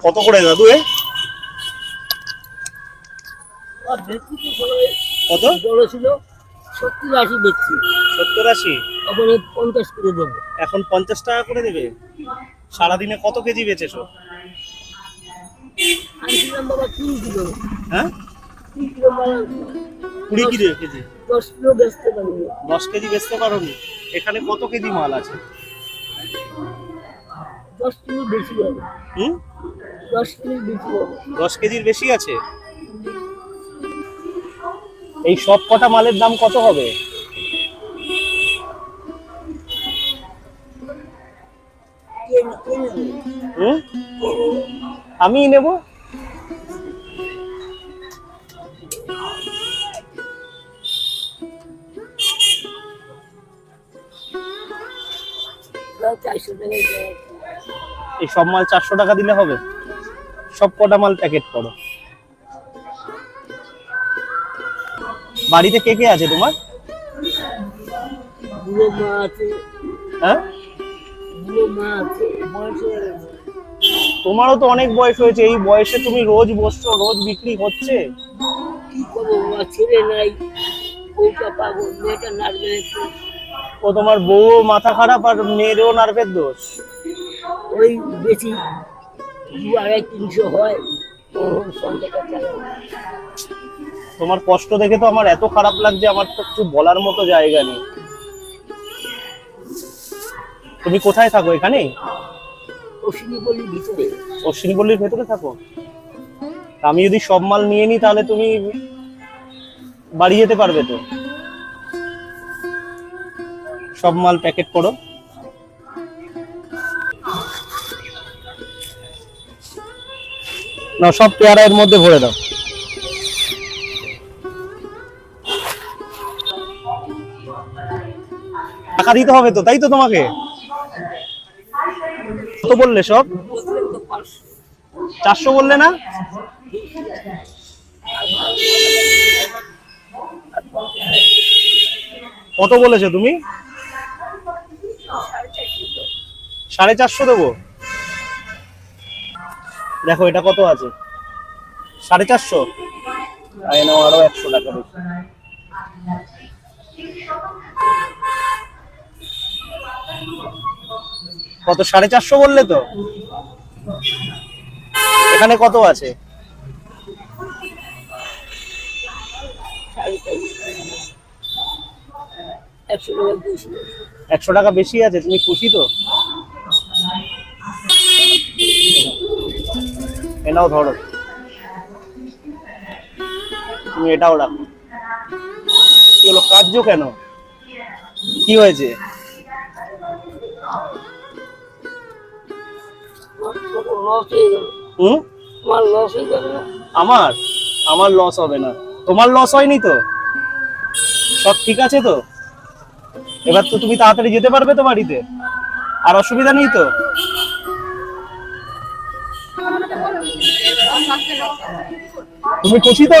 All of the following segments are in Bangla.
কত করে দাদু এ? কত? বড় ছিল সত্তর আশি বেচছি সত্তর আশি? পঞ্চাশ করে দেবো। এখন পঞ্চাশ টাকা করে দেবে? সারাদিনে কত কেজি বেচেছো? আনছিলাম বাবা তিন কিলো। হ্যাঁ? তিন কিলো মাল কুড়ি কিলো কেজি? দশ কিলো বেচতে দশ কেজি বেচতে পারো নি এখানে কত কেজি মাল আছে? দশ কিলো বেশি হবে। হুম? দশ কিলো বেশি হবে। দশ কেজির বেশি আছে? এই সব কটা মালের দাম কত হবে? আমিই নেব। এই সব মাল চারশো টাকা দিলে হবে। সব কটা মাল প্যাকেট করো বাড়িতে কে কে আছে তোমার? হ্যাঁ? তোমারও তো অনেক বয়স হয়েছে এই বয়সে তুমি রোজ বসছো রোজ বিক্রি হচ্ছে? ছেলে নাই ও তোমার বউ মাথা খারাপ আর মেয়েরও নার্ভের দোষ? ওই বেশি দু আড়াই তিনশো হয়। ও তোমার কষ্ট দেখে তো আমার এত খারাপ লাগছে আমার তো কিছু বলার মতো জায়গা নেই। তুমি কোথায় থাকো এখানে? অশ্বিনী ভিতরে। অশ্বিনীপল্লির ভেতরে থাকো? আমি যদি সব মাল নিয়ে নিই তাহলে তুমি বাড়ি যেতে পারবে তো? সব মাল প্যাকেট করো। না সব পেয়ারা এর মধ্যে ভরে দাও। টাকা দিতে হবে তো, তাই তো তোমাকে? কত বললে সব? চারশো বললে না? কত বলেছ তুমি? সাড়ে চারশো দেবো। দেখো এটা কত আছে? সাড়ে চারশো? আর একশো টাকা কত? সাড়ে চারশো বললে তো? এখানে কত আছে? একশো টাকা বেশি। একশো টাকা বেশি আছে তুমি খুশি তো? এনাও ধরো। তুমি এটাও রাখো। কি হলো কাঁদছো কেন? কি হয়েছে? লস হয়ে গেল হুম? আমার লস হয়ে না। আমার? আমার লস হবে না। তোমার লস হয়নি তো? সব ঠিক আছে তো? এবার তো তুমি তাড়াতাড়ি যেতে পারবে তো বাড়িতে। আর অসুবিধা নেই তো? তুমি খুশি তো?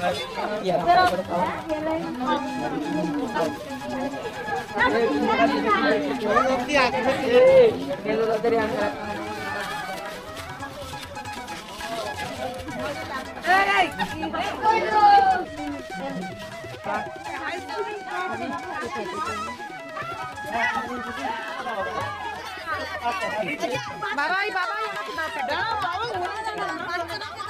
Iya. Barai, barai, anak kita pedang, bawa, bawa, bawa, bawa, bawa,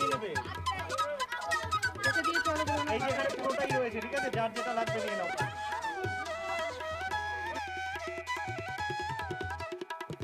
নিয়ে নেবে। এই যে এখানে পুরোটাই রয়েছে ঠিক আছে? যার যেটা লাগবে নিয়ে নাও।